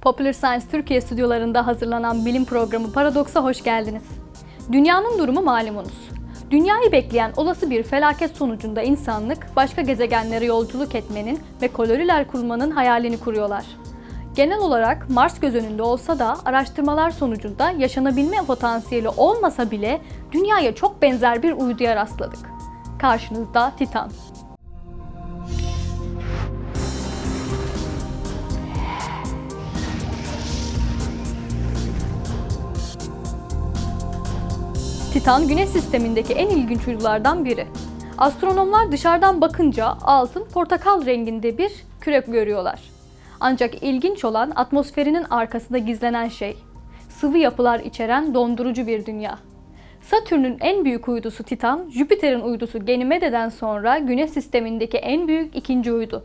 Popular Science Türkiye stüdyolarında hazırlanan bilim programı Paradoks'a hoş geldiniz. Dünyanın durumu malumunuz. Dünyayı bekleyen olası bir felaket sonucunda insanlık başka gezegenlere yolculuk etmenin ve koloniler kurmanın hayalini kuruyorlar. Genel olarak Mars göz önünde olsa da araştırmalar sonucunda yaşanabilme potansiyeli olmasa bile Dünya'ya çok benzer bir uyduya rastladık. Karşınızda Titan. Titan, Güneş sistemindeki en ilginç uydulardan biri. Astronomlar dışarıdan bakınca altın portakal renginde bir küre görüyorlar. Ancak ilginç olan atmosferinin arkasında gizlenen şey. Sıvı yapılar içeren dondurucu bir dünya. Satürn'ün en büyük uydusu Titan, Jüpiter'in uydusu Ganymeda'dan sonra Güneş sistemindeki en büyük ikinci uydu.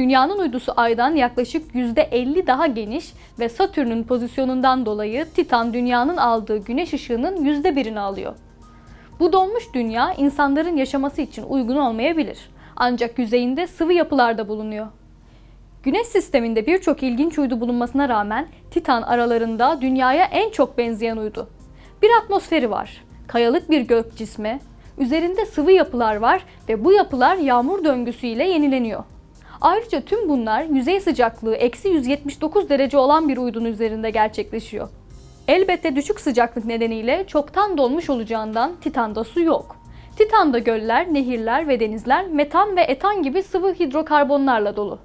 Dünyanın uydusu Ay'dan yaklaşık %50 daha geniş ve Satürn'ün pozisyonundan dolayı Titan dünyanın aldığı güneş ışığının %1'ini alıyor. Bu donmuş dünya insanların yaşaması için uygun olmayabilir. Ancak yüzeyinde sıvı yapılarda bulunuyor. Güneş sisteminde birçok ilginç uydu bulunmasına rağmen Titan aralarında dünyaya en çok benzeyen uydu. Bir atmosferi var, kayalık bir gök cismi, üzerinde sıvı yapılar var ve bu yapılar yağmur döngüsüyle yenileniyor. Ayrıca tüm bunlar yüzey sıcaklığı eksi 179 derece olan bir uydunun üzerinde gerçekleşiyor. Elbette düşük sıcaklık nedeniyle çoktan donmuş olacağından Titan'da su yok. Titan'da göller, nehirler ve denizler metan ve etan gibi sıvı hidrokarbonlarla dolu.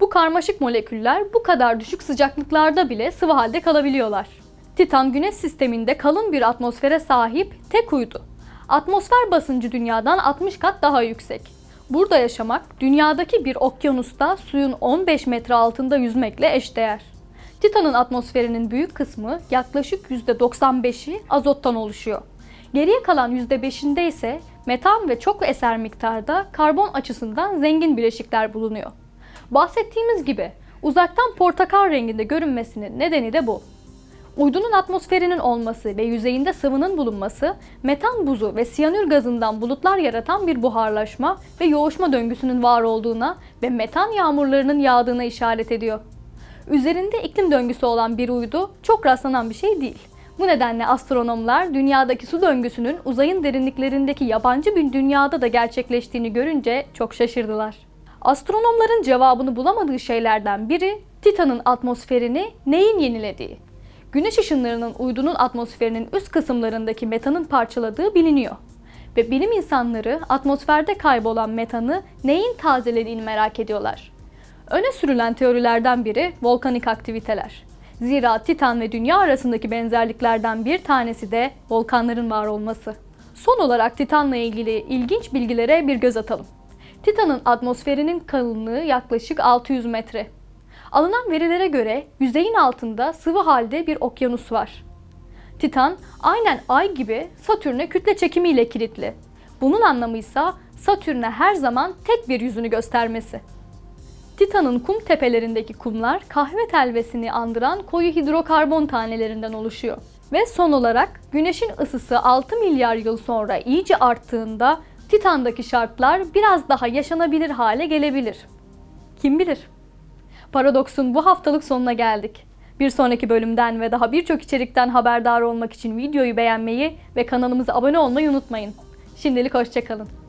Bu karmaşık moleküller bu kadar düşük sıcaklıklarda bile sıvı halde kalabiliyorlar. Titan güneş sisteminde kalın bir atmosfere sahip tek uydu. Atmosfer basıncı dünyadan 60 kat daha yüksek. Burada yaşamak dünyadaki bir okyanusta suyun 15 metre altında yüzmekle eşdeğer. Titan'ın atmosferinin büyük kısmı yaklaşık %95'i azottan oluşuyor. Geriye kalan %5'inde ise metan ve çok eser miktarda karbon açısından zengin bileşikler bulunuyor. Bahsettiğimiz gibi uzaktan portakal renginde görünmesinin nedeni de bu. Uydunun atmosferinin olması ve yüzeyinde sıvının bulunması, metan buzu ve siyanür gazından bulutlar yaratan bir buharlaşma ve yoğuşma döngüsünün var olduğuna ve metan yağmurlarının yağdığına işaret ediyor. Üzerinde iklim döngüsü olan bir uydu çok rastlanan bir şey değil. Bu nedenle astronomlar dünyadaki su döngüsünün uzayın derinliklerindeki yabancı bir dünyada da gerçekleştiğini görünce çok şaşırdılar. Astronomların cevabını bulamadığı şeylerden biri Titan'ın atmosferini neyin yenilediği. Güneş ışınlarının uydunun atmosferinin üst kısımlarındaki metanın parçaladığı biliniyor. Ve bilim insanları atmosferde kaybolan metanı neyin tazelediğini merak ediyorlar. Öne sürülen teorilerden biri volkanik aktiviteler. Zira Titan ve Dünya arasındaki benzerliklerden bir tanesi de volkanların var olması. Son olarak Titan'la ilgili ilginç bilgilere bir göz atalım. Titan'ın atmosferinin kalınlığı yaklaşık 600 metre. Alınan verilere göre yüzeyin altında sıvı halde bir okyanus var. Titan aynen Ay gibi Satürn'e kütle çekimiyle kilitli. Bunun anlamı ise Satürn'e her zaman tek bir yüzünü göstermesi. Titan'ın kum tepelerindeki kumlar kahve telvesini andıran koyu hidrokarbon tanelerinden oluşuyor. Ve son olarak Güneş'in ısısı 6 milyar yıl sonra iyice arttığında Titan'daki şartlar biraz daha yaşanabilir hale gelebilir. Kim bilir? Paradoks'un bu haftalık sonuna geldik. Bir sonraki bölümden ve daha birçok içerikten haberdar olmak için videoyu beğenmeyi ve kanalımıza abone olmayı unutmayın. Şimdilik hoşçakalın.